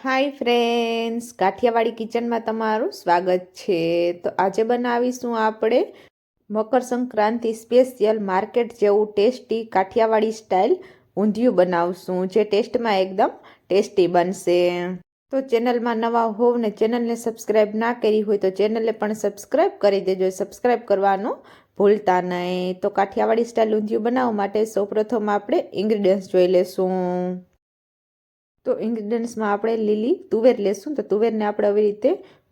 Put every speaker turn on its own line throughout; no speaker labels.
Hi friends Kathiawadi કિચનમાં તમારું સ્વાગત છે. તો આજે બનાવીશું આપણે મકર સંક્રાંતિ સ્પેશિયલ માર્કેટ જેવું ટેસ્ટી કાઠિયાવાડી સ્ટાઇલ ઊંધિયું બનાવશું, જે ટેસ્ટમાં એકદમ ટેસ્ટી બનશે. તો ચેનલમાં નવા હોવ ને ચેનલને સબસ્ક્રાઈબ ના કરી હોય તો ચેનલને પણ સબસ્ક્રાઈબ કરી દેજો. સબસ્ક્રાઈબ કરવાનું ભૂલતા નહીં. તો કાઠિયાવાડી સ્ટાઇલ ઊંધિયું બનાવવા માટે સૌપ્રથમ આપણે ઇન્ગ્રીડિયન્ટ્સ જોઈ લેશું. તો ઇન્ગ્રીડિયન્ટ્સમાં આપણે લીલી તુવેર લેશું. તો તુવેરને આપણે આવી રીતે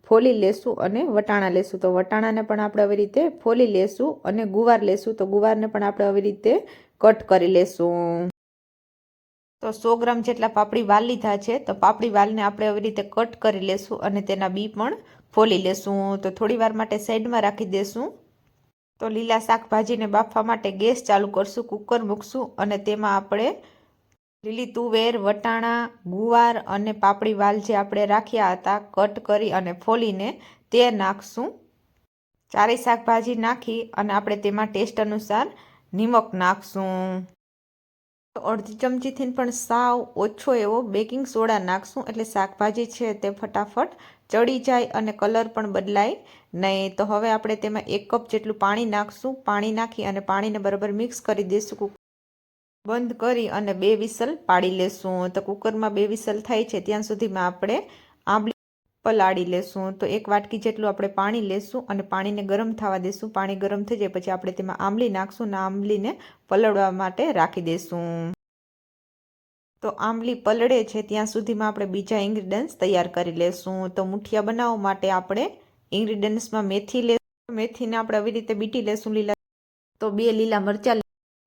ફોલી લેશું અને વટાણા લેશું. તો વટાણાને પણ આપણે આવી રીતે ફોલી લેશું અને ગુવાર લેશું. તો ગુવારને પણ આપણે આવી રીતે કટ કરી લેશું. તો સો ગ્રામ જેટલા પાપડી વાલ લીધા છે. તો પાપડી વાલને આપણે આવી રીતે કટ કરી લેશું અને તેના બી પણ ફોલી લેશું. તો થોડી વાર માટે સાઈડમાં રાખી દેશું. તો લીલા શાકભાજીને બાફવા માટે ગેસ ચાલુ કરશું, કુકર મૂકશું અને તેમાં આપણે લીલી તુવેર, વટાણા, ગુવાર અને પાપડી વાલ જે આપણે રાખ્યા હતા, કટ કરી અને ફોલીને તે નાખશું. ચારેય શાકભાજી નાખી અને આપણે તેમાં ટેસ્ટ અનુસાર નિમક નાખશું. અડધી ચમચીથી પણ સાવ ઓછો એવો બેકિંગ સોડા નાખશું એટલે શાકભાજી છે તે ફટાફટ ચડી જાય અને કલર પણ બદલાય નહીં. તો હવે આપણે તેમાં એક કપ જેટલું પાણી નાખશું. પાણી નાખી અને પાણીને બરાબર મિક્સ કરી દઈશું બંધ કરી અને બે વિસલ પાડી લેશું. તો કુકરમાં બે વિસલ થાય છે, ત્યાં સુધીમાં આપણે આંબલી પલાળી લેશું. તો એક વાટકી જેટલું આપણે પાણી લેશું અને પાણીને ગરમ થવા દેશું. પાણી ગરમ થઈ જાય પછી આપણે તેમાં આંબલી નાખશું અને આંબલીને પલળવા માટે રાખી દઈશું તો આંબલી પલળે છે, ત્યાં સુધીમાં આપણે બીજા ઇન્ગ્રીડિયન્ટ્સ તૈયાર કરી લેશું. તો મુઠિયા બનાવવા માટે આપણે ઇન્ગ્રીડિયન્ટ્સમાં મેથી લેશું મેથીને આપણે આવી રીતે બીટી લેશું લીલા. તો બે લીલા મરચાં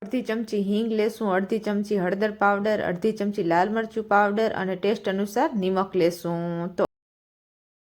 અડધી ચમચી હિંગ લેશું, અડધી ચમચી હળદર પાવડર, અડધી ચમચી લાલ મરચું પાવડર અને ટેસ્ટ અનુસાર નિમક લેશું. તો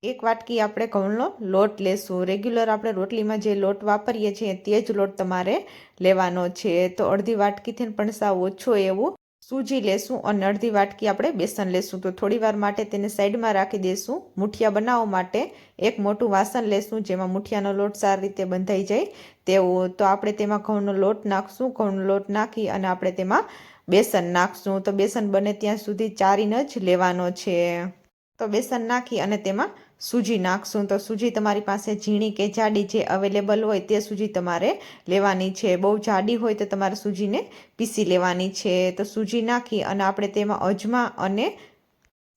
એક વાટકી આપણે ઘઉંનો લોટ લેશું. રેગ્યુલર આપણે રોટલીમાં જે લોટ વાપરીએ છીએ તે જ લોટ તમારે લેવાનો છે. તો અડધી વાટકીથી પણ સાવ ઓછો એવું સૂજી લેશું અને અડધી વાટકી આપણે બેસન લેશું. તો થોડીવાર માટે તેને સાઈડમાં રાખી દઈશું મુઠિયા બનાવવા માટે એક મોટું વાસણ લેશું, જેમાં મુઠિયાનો લોટ સારી રીતે બંધાઈ જાય. તેવું તો આપણે તેમાં ઘઉંનો લોટ નાખશું. ઘઉંનો લોટ નાખી અને આપણે તેમાં બેસન નાખશું. તો બેસન બને ત્યાં સુધી ચારીને જ લેવાનો છે. તો બેસન નાખી અને તેમાં સૂજી નાખશું તો સૂજી તમારી પાસે ઝીણી કે જાડી જે અવેલેબલ હોય તે સૂજી તમારે લેવાની છે. બહુ જાડી હોય તો તમારે સૂજીને પીસી લેવાની છે. તો સૂજી નાખી અને આપણે તેમાં અજમા અને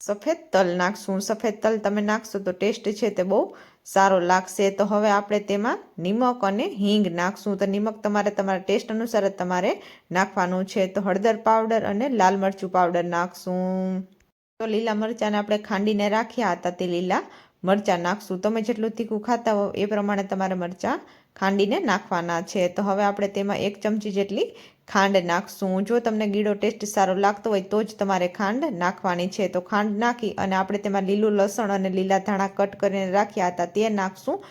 સફેદ તલ નાખશું. સફેદ તલ તમે નાખશો તો ટેસ્ટ છે તે બહુ સારો લાગશે. તો હવે આપણે તેમાં નિમક અને હિંગ નાખશું. તો નિમક તમારે તમારા ટેસ્ટ અનુસાર જ તમારે નાખવાનું છે. તો હળદર પાવડર અને લાલ મરચું પાવડર નાખશું. તો લીલા મરચાંને આપણે ખાંડીને રાખ્યા હતા તે લીલા મરચાં નાખશું. તમે જેટલું તીખું ખાતા હો એ પ્રમાણે તમારે મરચાં ખાંડીને નાખવાના છે. તો હવે આપણે તેમાં એક ચમચી જેટલી ખાંડ નાખશું. જો તમને ગીડો ટેસ્ટ સારો લાગતો હોય તો જ તમારે ખાંડ નાખવાની છે. તો ખાંડ નાખી અને આપણે તેમાં લીલું લસણ અને લીલા ધાણા કટ કરીને રાખ્યા હતા તે નાખશું.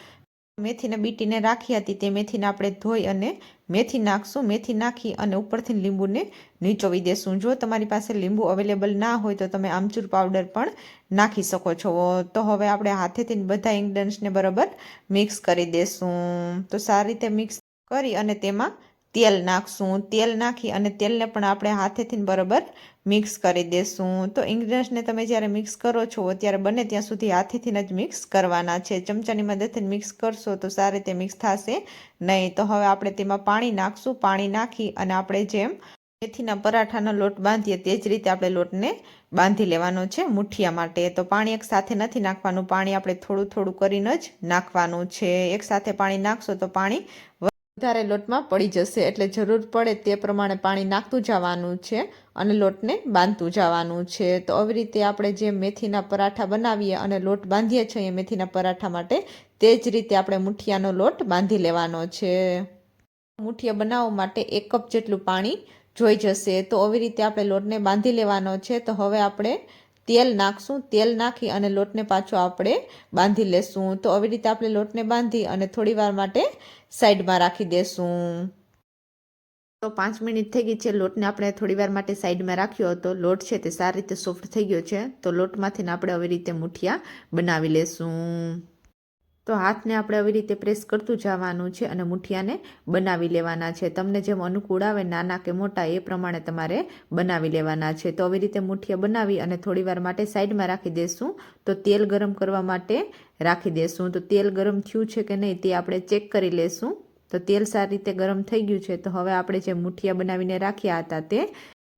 મેથીને બીટીને રાખી હતી તે મેથીને આપણે ધોઈ અને મેથી નાખશું. મેથી નાખી અને ઉપરથી લીંબુને નીચોવી દેશું. જો તમારી પાસે લીંબુ અવેલેબલ ના હોય તો તમે આમચૂર પાવડર પણ નાખી શકો છો. તો હવે આપણે હાથેથી બધા ઇન્ગ્રેડિયન્ટ્સને બરાબર મિક્સ કરી દેશું. તો સારી રીતે મિક્સ કરી અને તેમાં તેલ નાખશું, તેલ નાખી અને તેલને પણ આપણે હાથેથી બરાબર મિક્સ કરી દેશું. તો ઇન્ગ્રીડિયન્ટ્સને તમે જ્યારે મિક્સ કરો છો, ત્યારે બને ત્યાં સુધી હાથેથી જ મિક્સ કરવાના છે. ચમચાની મદદથી મિક્સ કરશો તો સારી રીતે મિક્સ થશે નહીં. તો હવે આપણે તેમાં પાણી નાખશું. પાણી નાખી અને આપણે જેમ મેથીના પરાઠાનો લોટ બાંધીએ, તે જ રીતે આપણે લોટને બાંધી લેવાનો છે મુઠિયા માટે. તો પાણી એક સાથે નથી નાખવાનું. પાણી આપણે થોડું થોડું કરીને જ નાખવાનું છે. એક સાથે પાણી નાખશો તો પાણી વધારે લોટમાં પડી જશે. એટલે જરૂર પડે તે પ્રમાણે પાણી નાખતું જવાનું છે અને લોટને બાંધતું જવાનું છે. તો આવી રીતે આપણે જે મેથીના પરાઠા બનાવીએ અને લોટ બાંધીએ છીએ મેથીના પરાઠા માટે તે જ રીતે આપણે મુઠિયાનો લોટ બાંધી લેવાનો છે. મુઠિયા બનાવવા માટે એક કપ જેટલું પાણી જોઈ જશે. તો આવી રીતે આપણે લોટને બાંધી લેવાનો છે. તો હવે આપણે તેલ નાખશું. તેલ નાખી અને લોટને પાછો આપણે બાંધી લેશું. તો આવી રીતે આપણે લોટને બાંધી અને થોડી માટે સાઈડમાં રાખી દેશું. તો પાંચ મિનિટ થઈ ગઈ છે, લોટને આપણે થોડી વાર માટે સાઈડમાં રાખ્યો હતો. લોટ છે તે સારી રીતે સોફ્ટ થઈ ગયો છે, તો લોટમાંથી આપણે આવી રીતે મુઠિયા બનાવી લેશું. તો હાથને આપણે આવી રીતે પ્રેસ કરતું જવાનું છે અને મુઠિયાને બનાવી લેવાના છે. તમને જેમ અનુકૂળ આવે નાના કે મોટા, એ પ્રમાણે તમારે બનાવી લેવાના છે. તો આવી રીતે મુઠિયા બનાવી અને થોડીવાર માટે સાઈડમાં રાખી દેશું. તો તેલ ગરમ કરવા માટે રાખી દેશું. તો તેલ ગરમ થયું છે કે નહીં તે આપણે ચેક કરી લેશું. તો તેલ સારી રીતે ગરમ થઈ ગયું છે. તો હવે આપણે જે મુઠિયા બનાવીને રાખ્યા હતા તે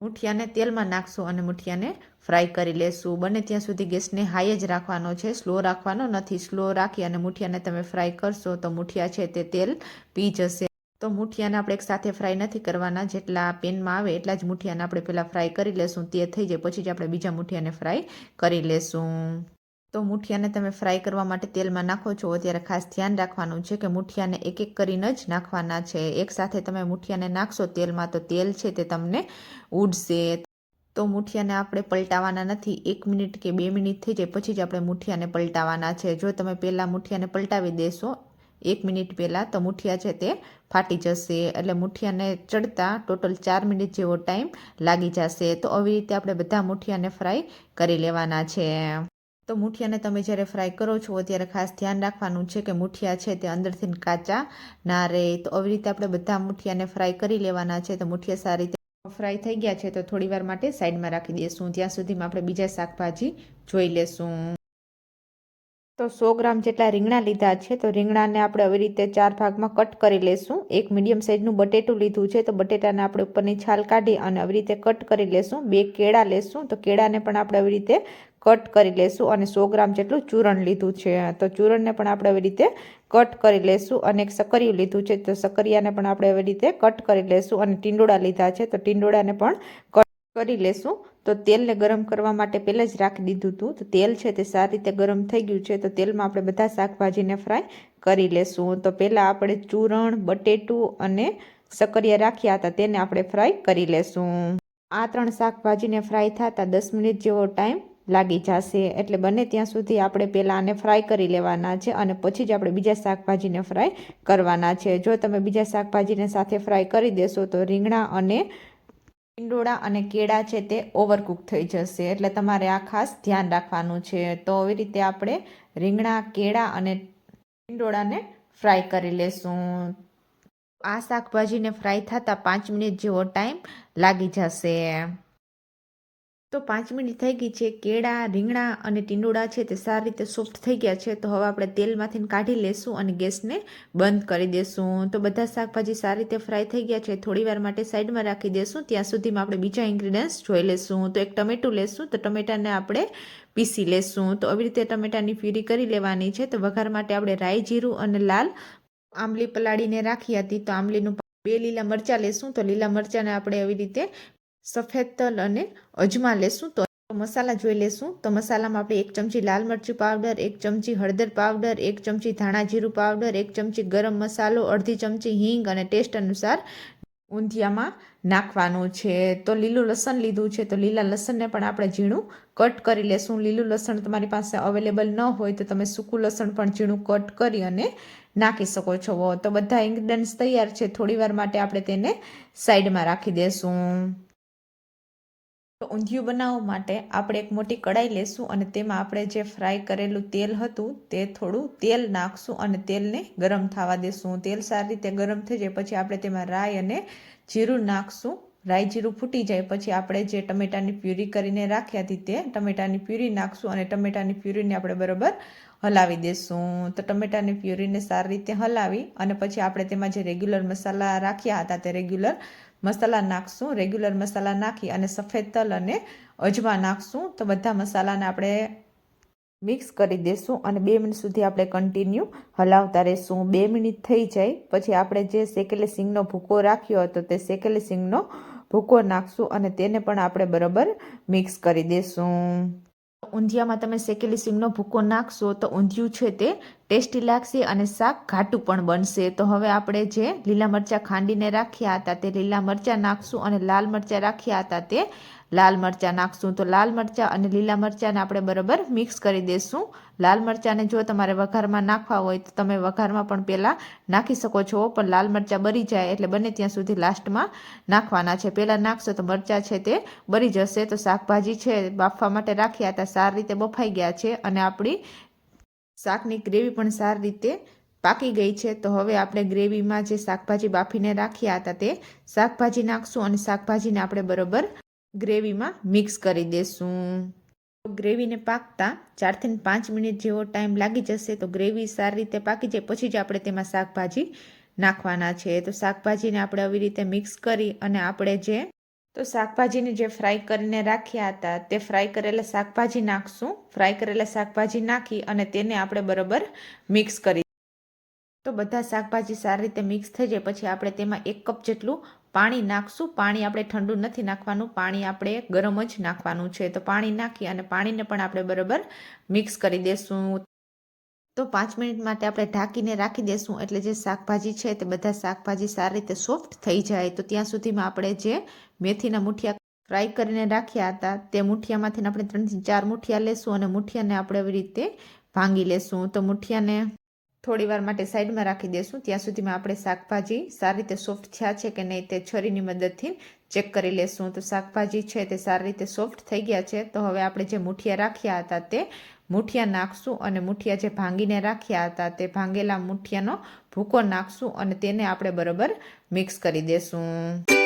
મુઠિયાને તેલમાં નાખશું અને મુઠિયાને ફ્રાય કરી લેશું. બને ત્યાં સુધી ગેસને હાઈ જ રાખવાનો છે. સ્લો રાખવાનો નથી. સ્લો રાખી અને મુઠિયાને તમે ફ્રાય કરશો તો મુઠિયા છે તે તેલ પી જશે. તો મુઠિયાને આપણે એક સાથે ફ્રાય નથી કરવાના. જેટલા પેનમાં આવે એટલા જ મુઠિયાને આપણે પહેલાં ફ્રાય કરી લેશું. તે થઈ જાય. પછી જ આપણે બીજા મુઠિયાને ફ્રાય કરી લેશું. તો મુઠિયાને તમે ફ્રાય કરવા માટે તેલમાં નાખો છો. ત્યારે ખાસ ધ્યાન રાખવાનું છે કે મુઠિયાને એક એક કરીને જ નાખવાના છે. એકસાથે તમે મુઠિયાને નાખશો તેલમાં તો તેલ છે તે તમને ઉડશે. તો મુઠિયાને આપણે પલટાવાના નથી. એક મિનિટ કે બે મિનિટ થઈ જાય પછી જ આપણે મુઠિયાને પલટાવાના છે. જો તમે પહેલાં મુઠિયાને પલટાવી દેશો, એક મિનિટ પહેલાં, તો મુઠિયા છે તે ફાટી જશે. એટલે મુઠિયાને ચડતા ટોટલ ચાર મિનિટ જેવો ટાઈમ લાગી જશે. તો આવી રીતે આપણે બધા મુઠિયાને ફ્રાય કરી લેવાના છે. તો મુઠિયાને તમે જ્યારે ફ્રાય કરો છો, ત્યારે ખાસ ધ્યાન રાખવાનું છે કે મુઠિયા છે તે અંદરથી કાચા ના રહે. તો આવી રીતે આપણે બધા મુઠિયાને ફ્રાય કરી લેવાના છે. તો મુઠિયા સારી રીતે ફ્રાય થઈ ગયા છે. તો થોડીવાર માટે સાઈડમાં રાખી દઈશું. ત્યાં સુધીમાં આપણે બીજા શાકભાજી જોઈ લેશું. તો સો ગ્રામ જેટલા રીંગણા લીધા છે, તો રીંગણાને આપણે આવી રીતે ચાર ભાગમાં કટ કરી લેશું. એક મીડિયમ સાઇઝનું બટેટું લીધું છે, તો બટેટાને આપણે ઉપરની છાલ કાઢી અને આવી રીતે કટ કરી લેશું. બે કેળા લેશું, તો કેળાને પણ આપણે આવી રીતે કટ કરી લેશું અને સો ગ્રામ જેટલું ચૂરણ લીધું છે. તો ચૂરણને પણ આપણે આવી રીતે કટ કરી લેશું અને એક સકરિયું લીધું છે, તો સકરિયાને પણ આપણે એવી રીતે કટ કરી લેશું અને ટીંડોળા લીધા છે, તો ટીંડોળાને પણ કટ કરી લેશું. તો તેલને ગરમ કરવા માટે પહેલાં જ રાખી દીધું હતું. તો તેલ છે તે સારી રીતે ગરમ થઈ ગયું છે. તો તેલમાં આપણે બધા શાકભાજીને ફ્રાય કરી લેશું. તો પહેલાં આપણે ચૂરણ, બટેટું અને સકરિયા રાખ્યા હતા. તેને આપણે ફ્રાય કરી લેશું. આ ત્રણ શાકભાજીને ફ્રાય થતાં દસ મિનિટ જેવો ટાઈમ લાગી જશે. એટલે બને ત્યાં સુધી આપણે પહેલાં આને ફ્રાય કરી લેવાના છે અને પછી જ આપણે બીજા શાકભાજીને ફ્રાય કરવાના છે. જો તમે બીજા શાકભાજીને સાથે ફ્રાય કરી દેશો તો રીંગણા અને ઈંડોળા અને કેળા છે તે ઓવરકુક થઈ જશે. એટલે તમારે આ ખાસ ધ્યાન રાખવાનું છે. તો આવી રીતે આપણે રીંગણા, કેળા અને ઈંડોળાને ફ્રાય કરી લેશું. આ શાકભાજીને ફ્રાય થતાં પાંચ મિનિટ જેવો ટાઈમ લાગી જશે. તો પાંચ મિનિટ થઈ ગઈ છે. કેળા, રીંગણા અને ટીંડોળા છે તે સારી રીતે સોફ્ટ થઈ ગયા છે. તો હવે આપણે તેલમાંથી કાઢી લેશું અને ગેસને બંધ કરી દેશું. તો બધા શાકભાજી સારી રીતે ફ્રાય થઈ ગયા છે. થોડી વાર માટે સાઈડમાં રાખી દેશું. ત્યાં સુધીમાં આપણે બીજા ઇન્ગ્રીડિયન્ટ્સ જોઈ લેશું. તો એક ટમેટું લેશું. તો ટમેટાને આપણે પીસી લેશું. તો આવી રીતે ટમેટાની પ્યુરી કરી લેવાની છે. તો વઘાર માટે આપણે રાઈ જીરું અને લાલ આંબલી પલાળીને રાખી હતી. તો આંબલીનું બે લીલા મરચાં લેશું. તો લીલા મરચાંને આપણે એવી રીતે સફેદ તલ અને અજમા લેશું. તો મસાલા જોઈ લેશું. તો મસાલામાં આપણે એક ચમચી લાલ મરચું પાવડર, એક ચમચી હળદર પાવડર, એક ચમચી ધાણા જીરું પાવડર, એક ચમચી ગરમ મસાલો, અડધી ચમચી હિંગ અને ટેસ્ટ અનુસાર ઊંધિયામાં નાખવાનું છે. તો લીલું લસણ લીધું છે. તો લીલા લસણને પણ આપણે ઝીણું કટ કરી લેશું. લીલું લસણ તમારી પાસે અવેલેબલ ન હોય તો તમે સૂકું લસણ પણ ઝીણું કટ કરી અને નાખી શકો છો. તો બધા ઇન્ગ્રીડિયન્ટ્સ તૈયાર છે. થોડીવાર માટે આપણે તેને સાઈડમાં રાખી તો ઊંધિયું બનાવવા માટે આપણે એક મોટી કડાઈ લેશું અને તેમાં આપણે જે ફ્રાય કરેલું તેલ હતું તે થોડું તેલ નાખશું અને તેલને ગરમ થવા દેશું. તેલ સારી રીતે ગરમ થઈ જાય પછી આપણે તેમાં રાઈ અને જીરું નાખશું. રાઈ જીરું ફૂટી જાય પછી આપણે જે ટમેટાની પ્યુરી કરીને રાખ્યા હતી તે ટમેટાની પ્યુરી નાખશું અને ટમેટાની પ્યુરીને આપણે બરાબર હલાવી દેશું. તો ટમેટાની પ્યુરીને સારી રીતે હલાવી અને પછી આપણે તેમાં જે રેગ્યુલર મસાલા રાખ્યા હતા તે રેગ્યુલર મસાલા નાખશું રેગ્યુલર મસાલા નાખી અને સફેદ તલ અને અજમા નાખશું. તો બધા મસાલાને આપણે મિક્સ કરી દઈશું અને બે મિનિટ સુધી આપણે કન્ટિન્યુ હલાવતા રહેશું. બે મિનિટ થઈ જાય, પછી આપણે જે શેકેલી સિંગનો ભૂકો રાખ્યો હતો તે શેકેલી સિંગનો ભૂકો નાખશું અને તેને પણ આપણે બરાબર મિક્સ કરી દઈશું ઊંધિયામાં તમે શેકેલી સિંગનો ભૂકો નાખશો તો ઊંધિયું છે તે ટેસ્ટી લાગશે અને શાક ઘાટું પણ બનશે. તો હવે આપણે જે લીલા મરચાં ખાંડીને રાખ્યા હતા તે લીલા મરચાં નાખશું અને લાલ મરચાં રાખ્યા હતા તે લાલ મરચાં નાખશું. તો લાલ મરચાં અને લીલા મરચાંને આપણે બરાબર મિક્સ કરી દઈશું લાલ મરચાંને જો તમારે વઘારમાં નાખવા હોય તો તમે વઘારમાં પણ પહેલાં નાખી શકો છો, પણ લાલ મરચાં બરી જાય એટલે બને ત્યાં સુધી લાસ્ટમાં નાખવાના છે. પહેલાં નાખશો તો મરચાં છે તે બરી જશે. તો શાકભાજી છે, બાફવા માટે રાખ્યા હતા, સારી રીતે બફાઈ ગયા છે અને આપણી શાકની ગ્રેવી પણ સારી રીતે પાકી ગઈ છે. તો હવે આપણે ગ્રેવીમાં જે શાકભાજી બાફીને રાખ્યા હતા તે શાકભાજી નાખશું અને શાકભાજીને આપણે બરોબર ગ્રેવીમાં મિક્સ કરી દેશું. ગ્રેવીને પાકતા ચારથી પાંચ મિનિટ જેવો ટાઈમ લાગી જશે તો ગ્રેવી સારી રીતે પાકી જાય પછી જ આપણે તેમાં શાકભાજી નાખવાના છે. તો શાકભાજીને આપણે આવી રીતે મિક્સ કરી અને આપણે જે તો શાકભાજીને જે ફ્રાય કરીને રાખ્યા હતા, તે ફ્રાય કરેલા શાકભાજી નાખશું. ફ્રાય કરેલા શાકભાજી નાખી અને તેને આપણે બરાબર મિક્સ કરી તો બધા શાકભાજી સારી રીતે મિક્સ થઈ જાય. પછી આપણે તેમાં એક કપ જેટલું પાણી નાખશું. પાણી આપણે ઠંડુ નથી નાખવાનું, પાણી આપણે ગરમ જ નાખવાનું છે. તો પાણી નાખી અને પાણીને પણ આપણે બરાબર મિક્સ કરી દેશું. તો પાંચ મિનિટ માટે આપણે ઢાંકીને રાખી દેશું. એટલે જે શાકભાજી છે તે બધા શાકભાજી સારી રીતે સોફ્ટ થઈ જાય. તો ત્યાં સુધીમાં આપણે જે મેથીના મુઠિયા ફ્રાય કરીને રાખ્યા હતા, તે મુઠિયામાંથી આપણે ત્રણથી ચાર મુઠિયા લેશું અને મુઠિયાને આપણે એવી રીતે ભાંગી લેશું. તો મુઠિયાને થોડી વાર માટે સાઈડમાં રાખી દેશું. ત્યાં સુધીમાં આપણે શાકભાજી સારી રીતે સોફ્ટ થયા છે કે નહીં તે છરીની મદદથી ચેક કરી લેશું. તો શાકભાજી છે તે સારી રીતે સોફ્ટ થઈ ગયા છે. તો હવે આપણે જે મુઠિયા રાખ્યા હતા તે મુઠિયા નાખશું અને મુઠિયા જે ભાંગીને રાખ્યા હતા તે ભાંગેલા મુઠિયાનો ભૂકો નાખશું અને તેને આપણે બરોબર મિક્સ કરી દેશું.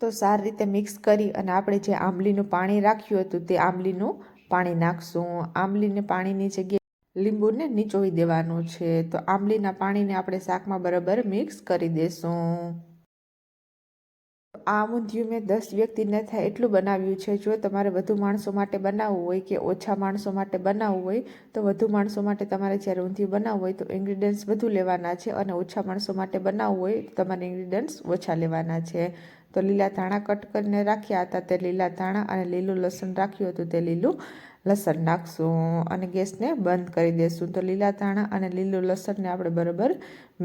તો સારી રીતે મિક્સ કરી અને આપણે જે આંબલીનું પાણી રાખ્યું હતું તે આંબલીનું પાણી નાખશું. આંબલીને પાણીની જગ્યાએ લીંબુને નીચોવી દેવાનું છે. તો આંબલીના પાણીને આપણે શાકમાં બરાબર મિક્સ કરી દેશું. આ ઊંધિયું મેં દસ વ્યક્તિને થાય એટલું બનાવ્યું છે. જો તમારે વધુ માણસો માટે બનાવવું હોય કે ઓછા માણસો માટે બનાવવું હોય, તો વધુ માણસો માટે તમારે જ્યારે ઊંધિયું બનાવવું હોય તો ઇન્ગ્રીડિયન્ટ્સ વધુ લેવાના છે અને ઓછા માણસો માટે બનાવવું હોય તો તમારે ઇન્ગ્રીડિયન્ટ્સ ઓછા લેવાના છે. તો લીલા ધાણા કટ કરીને રાખ્યા હતા. તે લીલા ધાણા અને લીલું લસણ રાખ્યું હતું. તે લીલું લસણ નાખશું અને ગેસને બંધ કરી દેશું. તો લીલા ધાણા અને લીલું લસણને આપણે બરાબર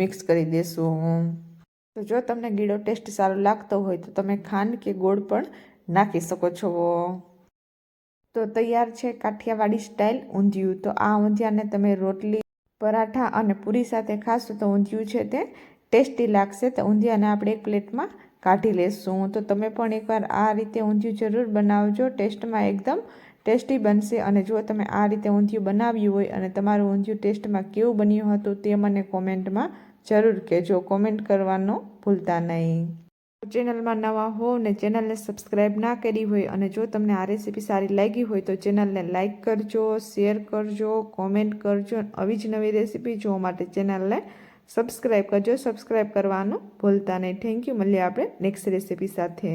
મિક્સ કરી દેશું. તો જો તમને ગીળો ટેસ્ટ સારો લાગતો હોય તો તમે ખાંડ કે ગોળ પણ નાખી શકો છો. તો તૈયાર છે કાઠિયાવાડી સ્ટાઇલ ઊંધિયું. તો આ ઊંધિયાને તમે રોટલી, પરાઠા અને પૂરી સાથે ખાશો તો ઊંધિયું છે તે ટેસ્ટી લાગશે. તો ઊંધિયાને આપણે એક પ્લેટમાં કાઢી લેશું. તો તમે પણ એકવાર આ રીતે ઊંધિયું જરૂર બનાવજો. ટેસ્ટમાં એકદમ ટેસ્ટી બનશે અને જો તમે આ રીતે ઊંધિયું બનાવ્યું હોય અને તમારું ઊંધિયું ટેસ્ટમાં કેવું બન્યું હતું તે મને કોમેન્ટમાં જરૂર કહેજો. કોમેન્ટ કરવાનો ભૂલતા નહીં. ચેનલમાં નવા હો ને ચેનલને સબસ્ક્રાઈબ ના કરી હોય અને જો તમને આ રેસીપી સારી લાગી હોય તો ચેનલને લાઇક કરજો, શેર કરજો, કોમેન્ટ કરજો આવી જ નવી રેસીપી જોવા માટે ચેનલને સબસ્ક્રાઈબ કરજો. સબસ્ક્રાઈબ કરવાનું ભૂલતા નહીં. Thank you. મળીએ આપણે નેક્સ્ટ રેસીપી સાથે.